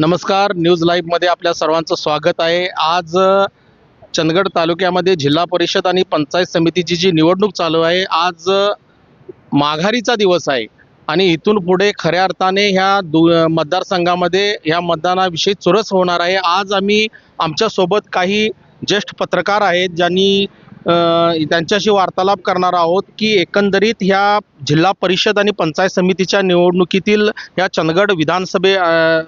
नमस्कार न्यूज लाईव्हमध्ये आपल्या सर्वांचं स्वागत आहे. आज चंदगड तालुक्यामध्ये जिल्हा परिषद आणि पंचायत समितीची जी निवडणूक चालू आहे आज माघारीचा दिवस आहे. आणि इथून पुढे खऱ्या अर्थाने ह्या दु मतदारसंघामध्ये ह्या मतदानाविषयी चुरस होणार आहे. आज आम्ही आमच्यासोबत काही ज्येष्ठ पत्रकार आहेत ज्यांनी त्यांच्याशी वार्तालाप करणार आहोत की एकंदरीत ह्या जिल्हा परिषद आणि पंचायत समितीच्या निवडणुकीतील ह्या चंदगड विधानसभे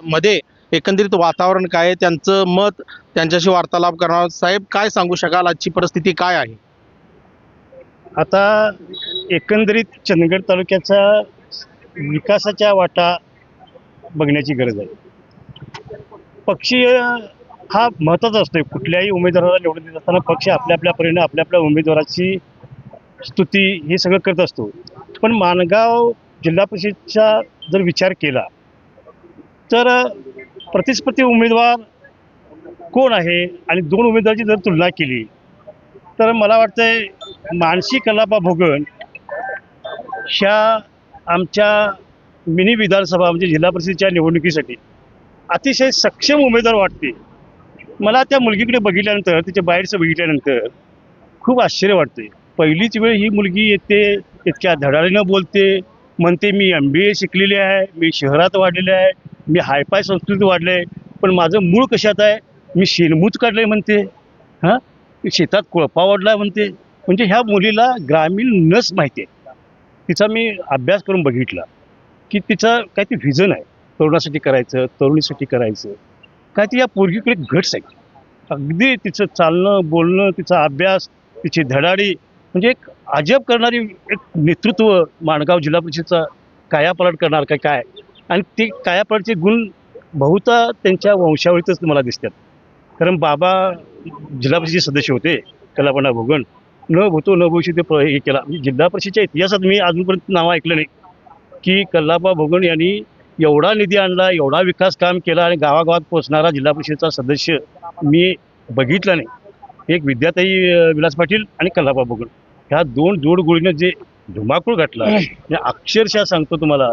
मध्ये एकंदरीत वातावरण काय आहे? त्यांचं मत त्यांच्याशी वार्तालाप करणार साहेब काय सांगू शकाल? आजची परिस्थिती काय आहे? आता एकंदरीत चंदगड तालुक्याचा विकासाच्या वाटा बघण्याची गरज आहे. पक्षीय हा महत्त्वाचा असतो. कुठल्याही उमेदवाराला निवडून देत असताना पक्ष आपल्या आपल्या परीने आपल्या आपल्या उमेदवाराची स्तुती हे सगळं करत असतो. पण माणगाव जिल्हा परिषदचा जर विचार केला तर प्रतिस्पर्धी उमेदवार कोण आहे? आणि दोन उमेदवाराची जर तुलना केली तर मला वाटतंय मानसी कलापा भोगन ह्या आमच्या मिनी विधानसभा म्हणजे जिल्हा परिषदेच्या निवडणुकीसाठी अतिशय सक्षम उमेदवार वाटते मला त्या मुलगीकडे बघितल्यानंतर तिच्या बाहेरचं बघितल्यानंतर खूप आश्चर्य वाटते पहिलीच वेळ ही मुलगी येते इतक्या धडाडीनं बोलते म्हणते मी एम बी ए शिकलेली आहे मी शहरात वाढलेले आहे मी हायफाय संस्कृती वाढले आहे पण माझं मूळ कशात आहे? मी शेणमूत काढलं आहे म्हणते. हां? शेतात कोळपा वाढला म्हणते. म्हणजे ह्या मुलीला ग्रामीण नस माहिती आहे. तिचा मी अभ्यास करून बघितला की तिचं काही ते व्हिजन आहे. तरुणासाठी करायचं तरुणीसाठी करायचं. काय ती या पोरगीकडे घट्स आहे. अगदी तिचं चालणं बोलणं तिचा अभ्यास तिची धडाडी म्हणजे एक अजब करणारी एक नेतृत्व माणगाव जिल्हा परिषदचा कायापालट करणार काय काय? आणि ते कायापालटचे गुण बहुता त्यांच्या वंशावळीतच मला दिसतात. कारण बाबा जिल्हा परिषदेचे सदस्य होते कलापणा भोगण. न भूतो न भविष्य ते हे केला. म्हणजे जिल्हा परिषदेच्या इतिहासात मी अजूनपर्यंत नाव ऐकलं नाही. की कल्लाबा भोगण यांनी एवढा निधी आणला एवढा विकास काम केला आणि गावागावात पोहोचणारा जिल्हा परिषदेचा सदस्य मी बघितला नाही. एक विद्याताई विलास पाटील आणि कल्लापा भोगन ह्या दोन जोडगोळीनं जे धुमाकूळ घातला अक्षरशः सांगतो तुम्हाला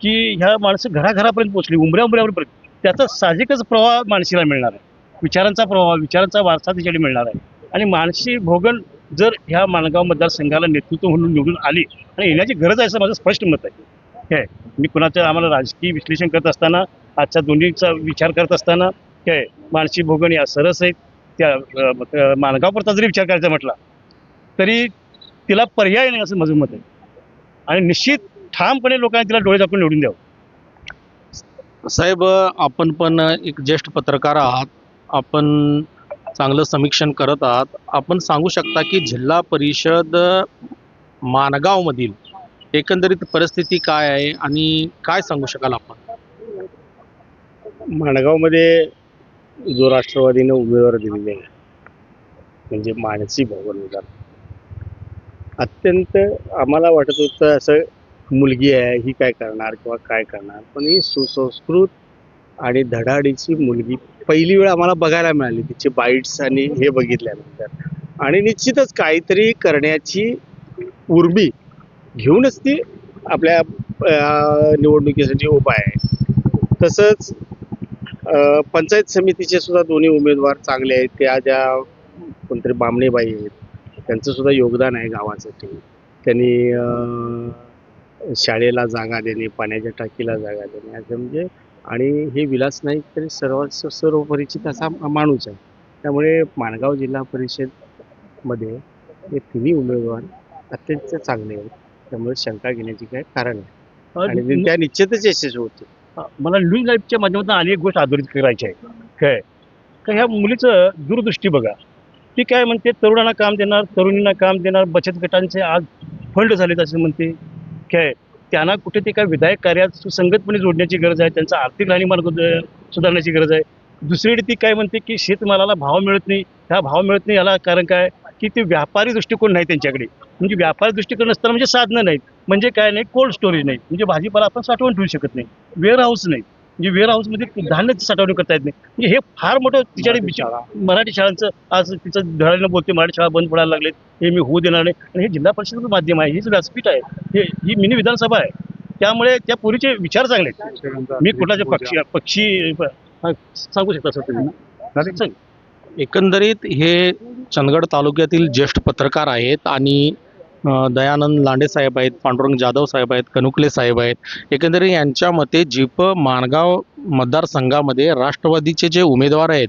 की ह्या माणसं घराघरापर्यंत पोहोचली उमऱ्या उमऱ्यापर्यंत त्याचा साहजिकच प्रवाह माणसीला मिळणार आहे. विचारांचा प्रवाह विचारांचा वारसा तिच्याकडे मिळणार आहे. आणि मानसी भोगन जर ह्या माणगाव मतदारसंघाला नेतृत्व म्हणून निवडून आली आणि येण्याची गरज आहे असं माझं स्पष्ट मत आहे. काय मी कुणाचं आम्हाला राजकीय विश्लेषण करत असताना आजच्या दोन्हीचा विचार करत असताना काय मानसी भोगण या सरस आहेत. त्या अं, जरी विचार करायचा म्हटला तरी तिला पर्याय नाही असं माझं मत आहे. आणि निश्चित ठामपणे लोकांनी तिला डोळे झाकून निवडून द्यावं. साहेब आपण पण एक ज्येष्ठ पत्रकार आहात. आपण चांगलं समीक्षण करत आहात. आपण सांगू शकता की जिल्हा परिषद माणगावमधील एकंदरीत परिस्थिती काय आहे आणि काय सांगू शकाल आपण? माणगावमध्ये जो राष्ट्रवादीनं उमेदवार दिलेले आहे म्हणजे मानसी भवन उदार अत्यंत आम्हाला वाटत होतं असं मुलगी आहे ही काय करणार किंवा काय करणार पण ही सुसंस्कृत आणि धडाडीची मुलगी पहिली वेळ आम्हाला बघायला मिळाली तिचे बाईट्स आणि हे बघितल्यानंतर. आणि निश्चितच काहीतरी करण्याची उर्मी घेऊनच ती आपल्या निवडणुकीसाठी उभा आहे. तसंच पंचायत समितीचे सुद्धा दोन्ही उमेदवार चांगले आहेत. त्या ज्या कोणतरी बामणेबाई आहेत त्यांचं सुद्धा योगदान आहे गावासाठी. त्यांनी शाळेला जागा देणे पाण्याच्या टाकीला जागा देणे असं म्हणजे आणि हे विलास नाईक तरी सर्व सर्व परिचित असा माणूस आहे. त्यामुळे माणगाव जिल्हा परिषदमध्ये हे तिन्ही उमेदवार अत्यंत चांगले आहेत. त्यामुळे शंका घेण्याची काय कारण आहे. आणि त्या निश्चितच यशस्वी होते मला न्यूज लाईफच्या माध्यमातून आणि एक गोष्ट अधोरित करायची आहे. काय? का ह्या मुलीचं दूरदृष्टी बघा. ती काय म्हणते? तरुणांना काम देणार तरुणींना काम देणार बचत गटांचे आज फंड झालेत असं म्हणते. काय? त्यांना कुठे ते काय विधायक कार्यात सुसंगतपणे जोडण्याची गरज आहे त्यांचा आर्थिक राहणीमान गुद- सुधारण्याची गरज आहे. दुसरीकडे ती काय म्हणते की शेतमालाला भाव मिळत नाही. ह्या भाव मिळत नाही याला कारण काय? की ते व्यापारी दृष्टिकोन नाही त्यांच्याकडे. म्हणजे व्यापारी दृष्टिकोन असताना म्हणजे साधनं नाहीत. म्हणजे काय नाही कोल्ड स्टोरेज नाही. म्हणजे भाजीपाला आपण साठवून ठेवू शकत नाही. वेअर हाऊस नाही. म्हणजे वेअर हाऊसमध्ये धान्याची साठवणूक करता येत नाही. म्हणजे हे फार मोठं तिच्याकडे विचार मराठी शाळांचं आज तिचं धडाडीनं बोलते मराठी शाळा बंद पडायला लागलेत. हे मी होऊ देणार नाही. आणि हे जिल्हा परिषदेचं माध्यम आहे. हेच व्यासपीठ आहे. हे ही मिनी विधानसभा आहे. त्यामुळे त्या पोरीचे विचार चांगले आहेत. मी कुठलाच्या पक्षी पक्षी सांगू शकता सर तुम्ही. एकंदरीत हे चंदगड तालुक्यातील ज्येष्ठ पत्रकार आहेत आणि दयानंद लांडे साहेब आहेत पांडुरंग जाधव साहेब आहेत कनुकले साहेब आहेत. एकंदरीत यांच्या मते जीप माणगाव मतदारसंघामध्ये राष्ट्रवादीचे जे उमेदवार आहेत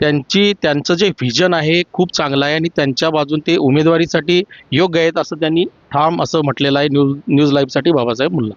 त्यांची त्यांचं जे व्हिजन आहे खूप चांगलं आहे आणि त्यांच्या बाजून ते उमेदवारीसाठी योग्य आहेत असं त्यांनी ठाम असं म्हटलेलं आहे न्यूज न्यूज लाईव्हसाठी बाबासाहेब मुल्ला.